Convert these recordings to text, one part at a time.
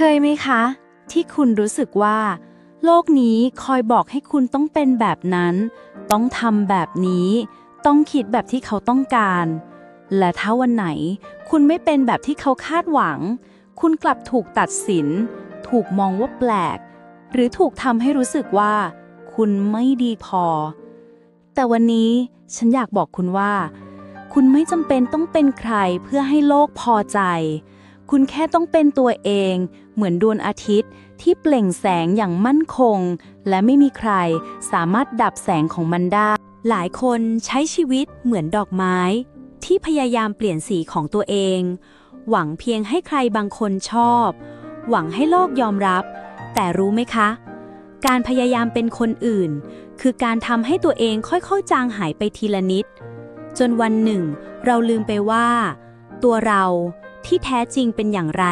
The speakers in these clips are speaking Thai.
เคยไหมคะ ที่คุณรู้สึกว่า โลกนี้คอยบอกให้คุณต้องเป็นแบบนั้น ต้องทำแบบนี้ ต้องคิดแบบที่เขาต้องการ และถ้าวันไหน คุณไม่เป็นแบบที่เขาคาดหวัง คุณกลับถูกตัดสิน ถูกมองว่าแปลก หรือถูกทำให้รู้สึกว่า คุณไม่ดีพอ แต่วันนี้ฉันอยากบอกคุณว่า คุณไม่จำเป็นต้องเป็นใครเพื่อให้โลกพอใจ คุณแค่ต้องเป็นตัวเอง เหมือนดวงอาทิตย์ที่เปล่งแสงอย่างมั่นคง และไม่มีใครสามารถดับแสงของมันได้ หลายคนใช้ชีวิตเหมือนดอกไม้ ที่พยายามเปลี่ยนสีของตัวเอง หวังเพียงให้ใครบางคนชอบ หวังให้โลกยอมรับ แต่รู้ไหมคะ การพยายามเป็นคนอื่น คือการทำให้ตัวเองค่อยๆ จางหายไปทีละนิด จนวันหนึ่ง เราลืมไปว่า ตัวเรา ที่แท้จริงเป็นอย่างไร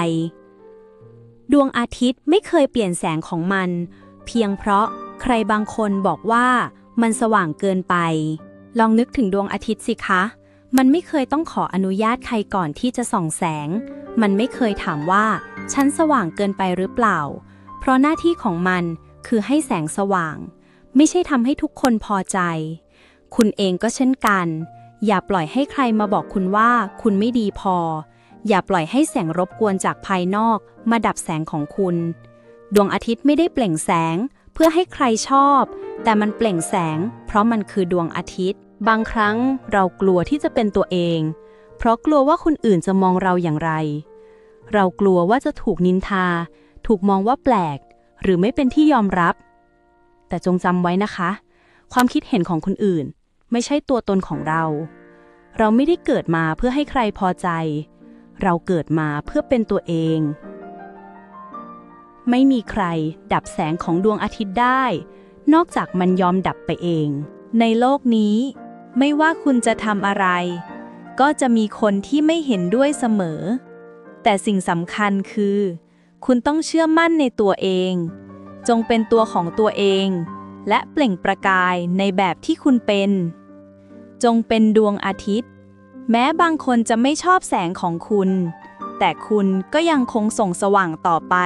ดวงอาทิตย์ไม่เคยเปลี่ยนแสงของมัน เพียงเพราะใครบางคนบอกว่ามันสว่างเกินไป ลองนึกถึงดวงอาทิตย์สิคะ มันไม่เคยต้องขออนุญาตใครก่อนที่จะส่องแสง มันไม่เคยถามว่าฉันสว่างเกินไปหรือเปล่า เพราะหน้าที่ของมันคือให้แสงสว่าง ไม่ใช่ทำให้ทุกคนพอใจ คุณเองก็เช่นกัน อย่าปล่อยให้ใครมาบอกคุณว่าคุณไม่ดีพอ อย่าปล่อยให้แสงรบกวนจากภายนอก มาดับแสงของคุณ ดวงอาทิตย์ไม่ได้เปล่งแสง เพื่อให้ใครชอบ แต่มันเปล่งแสง เพราะมันคือดวงอาทิตย์ บางครั้งเรากลัวที่จะเป็นตัวเอง เพราะกลัวว่าคนอื่นจะมองเราอย่างไร เรากลัวว่าจะถูกนินทา ถูกมองว่าแปลก หรือไม่เป็นที่ยอมรับ แต่จงจำไว้นะคะ ความคิดเห็นของคนอื่น ไม่ใช่ตัวตนของเรา เราไม่ได้เกิดมาเพื่อให้ใครพอใจ เราเกิดมาเพื่อเป็นตัวเอง ไม่มีใครดับแสงของดวงอาทิตย์ได้ นอกจากมันยอมดับไปเอง ในโลกนี้ ไม่ว่าคุณจะทำอะไร ก็จะมีคนที่ไม่เห็นด้วยเสมอ แต่สิ่งสำคัญคือ คุณต้องเชื่อมั่นในตัวเอง จงเป็นตัวของตัวเอง และเปล่งประกายในแบบที่คุณเป็น จงเป็นดวงอาทิตย์ แม้บางคนจะไม่ชอบแสงของคุณ แต่คุณก็ยังคงส่งสว่างต่อไป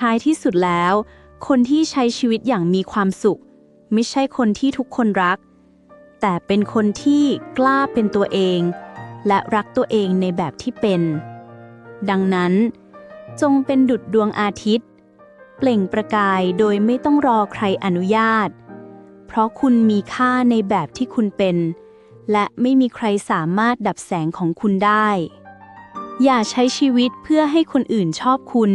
ท้ายที่สุดแล้ว คนที่ใช้ชีวิตอย่างมีความสุข ไม่ใช่คนที่ทุกคนรัก แต่เป็นคนที่กล้าเป็นตัวเอง และรักตัวเองในแบบที่เป็น ดังนั้น จงเป็นดุจดวงอาทิตย์ เปล่งประกายโดยไม่ต้องรอใครอนุญาต เพราะคุณมีค่าในแบบที่คุณเป็น และไม่มีใครสามารถดับแสงของคุณได้ อย่าใช้ชีวิตเพื่อให้คนอื่นชอบคุณ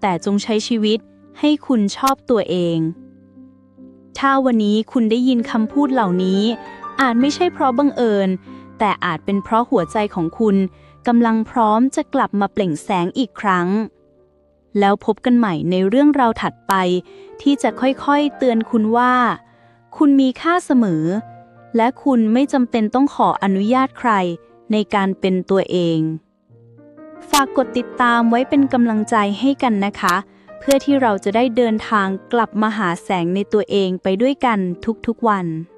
แต่จงใช้ชีวิตให้คุณชอบตัวเอง ถ้าวันนี้คุณได้ยินคำพูดเหล่านี้ อาจไม่ใช่เพราะบังเอิญ แต่อาจเป็นเพราะหัวใจของคุณกำลังพร้อมจะกลับมาเปล่งแสงอีกครั้ง แล้วพบกันใหม่ในเรื่องราวถัดไป ที่จะค่อยๆเตือนคุณว่า คุณมีค่าเสมอ และคุณไม่จำเป็นต้องขออนุญาตใครในการเป็นตัวเอง ฝากกดติดตามไว้เป็นกำลังใจให้กันนะคะ เพื่อที่เราจะได้เดินทางกลับมาหาแสงในตัวเองไปด้วยกันทุกๆวัน